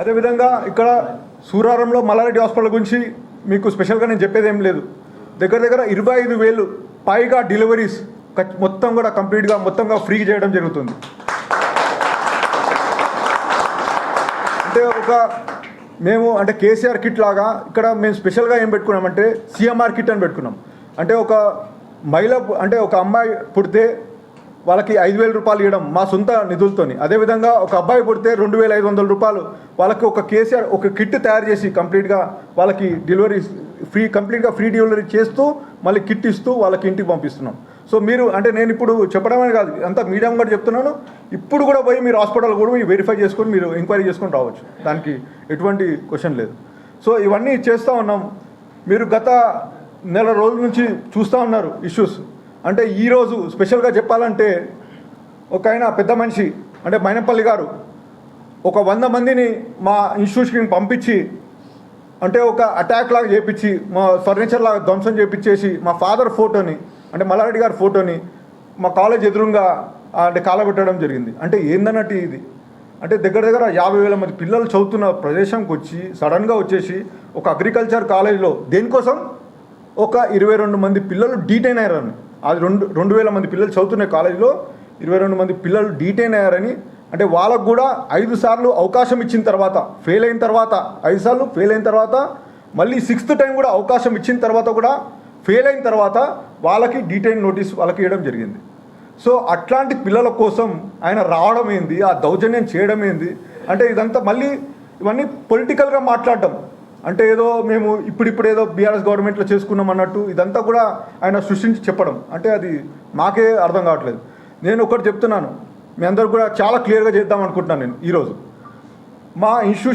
అదేవిధంగా ఇక్కడ సూరారంలో మల్లారెడ్డి హాస్పిటల్ గురించి మీకు స్పెషల్గా నేను చెప్పేది ఏం లేదు. దగ్గర దగ్గర ఇరవై ఐదు వేలు పైగా డెలివరీస్ మొత్తం కూడా కంప్లీట్గా మొత్తంగా ఫ్రీ చేయడం జరుగుతుంది. అంటే ఒక మేము అంటే కేసీఆర్ కిట్ లాగా ఇక్కడ మేము స్పెషల్గా ఏం పెట్టుకున్నామంటే సిఎంఆర్ కిట్ అని పెట్టుకున్నాం. అంటే ఒక మహిళ అంటే ఒక అమ్మాయి పుడితే వాళ్ళకి ఐదు వేల రూపాయలు ఇవ్వడం మా సొంత నిధులతోని. అదేవిధంగా ఒక అబ్బాయి పుడితే రెండు వేల ఐదు వందల రూపాయలు వాళ్ళకి ఒక కేసీఆర్ ఒక కిట్ తయారు చేసి కంప్లీట్గా వాళ్ళకి డెలివరీ ఫ్రీ కంప్లీట్గా ఫ్రీ డెలివరీ చేస్తూ మళ్ళీ కిట్ ఇస్తూ వాళ్ళకి ఇంటికి పంపిస్తున్నాం. సో మీరు అంటే నేను ఇప్పుడు చెప్పడమే కాదు అంతా మీడియం కూడా చెప్తున్నాను. ఇప్పుడు కూడా పోయి మీరు హాస్పిటల్ కూడా మీరు వెరిఫై చేసుకొని మీరు ఎంక్వైరీ చేసుకొని రావచ్చు. దానికి ఎటువంటి క్వశ్చన్ లేదు. సో ఇవన్నీ చేస్తూ ఉన్నాం. మీరు గత నెల రోజుల నుంచి చూస్తూ ఉన్నారు ఇష్యూస్ అంటే ఈరోజు స్పెషల్గా చెప్పాలంటే ఒక ఆయన పెద్ద మనిషి అంటే మైనపల్లి గారు ఒక వంద మందిని మా ఇన్స్టిట్యూషన్కి పంపించి అంటే ఒక అటాక్ లాగా చేపించి మా ఫర్నిచర్ లాగా ధ్వంసం చేపించేసి మా ఫాదర్ ఫోటోని అంటే మల్లారెడ్డి గారి ఫోటోని మా కాలేజ్ ఎదురుగా అంటే కాలబెట్టడం జరిగింది. అంటే ఏందన్నట్టు ఇది? అంటే దగ్గర దగ్గర యాభై వేల మంది పిల్లలు చదువుతున్న ప్రదేశంకి వచ్చి సడన్గా వచ్చేసి ఒక అగ్రికల్చర్ కాలేజ్లో దేనికోసం? ఒక ఇరవై రెండు మంది పిల్లలు డీటైన్ అయ్యారని అది రెండు రెండు వేల మంది పిల్లలు చదువుతున్న కాలేజీలో ఇరవై రెండు మంది పిల్లలు డీటైన్ అయ్యారని అంటే వాళ్ళకు కూడా ఐదు సార్లు అవకాశం ఇచ్చిన తర్వాత ఫెయిల్ అయిన తర్వాత ఐదు సార్లు ఫెయిల్ అయిన తర్వాత మళ్ళీ సిక్స్త్ టైం కూడా అవకాశం ఇచ్చిన తర్వాత కూడా ఫెయిల్ అయిన తర్వాత వాళ్ళకి డీటైన్ నోటీస్ వాళ్ళకి ఇవ్వడం జరిగింది. సో అట్లాంటి పిల్లల కోసం ఆయన రావడం ఏంది ఆ దౌర్జన్యం చేయడం ఏంది అంటే ఇదంతా మళ్ళీ ఇవన్నీ పొలిటికల్గా మాట్లాడటం అంటే ఏదో మేము ఇప్పుడిప్పుడు ఏదో బీఆర్ఎస్ గవర్నమెంట్లో చేసుకున్నాం అన్నట్టు ఇదంతా కూడా ఆయన సృష్టించి చెప్పడం. అంటే అది మాకే అర్థం కావట్లేదు. నేను ఒకటి చెప్తున్నాను. మీ అందరు కూడా చాలా క్లియర్గా చేద్దాం అనుకుంటున్నాను నేను ఈరోజు. మా ఇన్స్టిట్యూషన్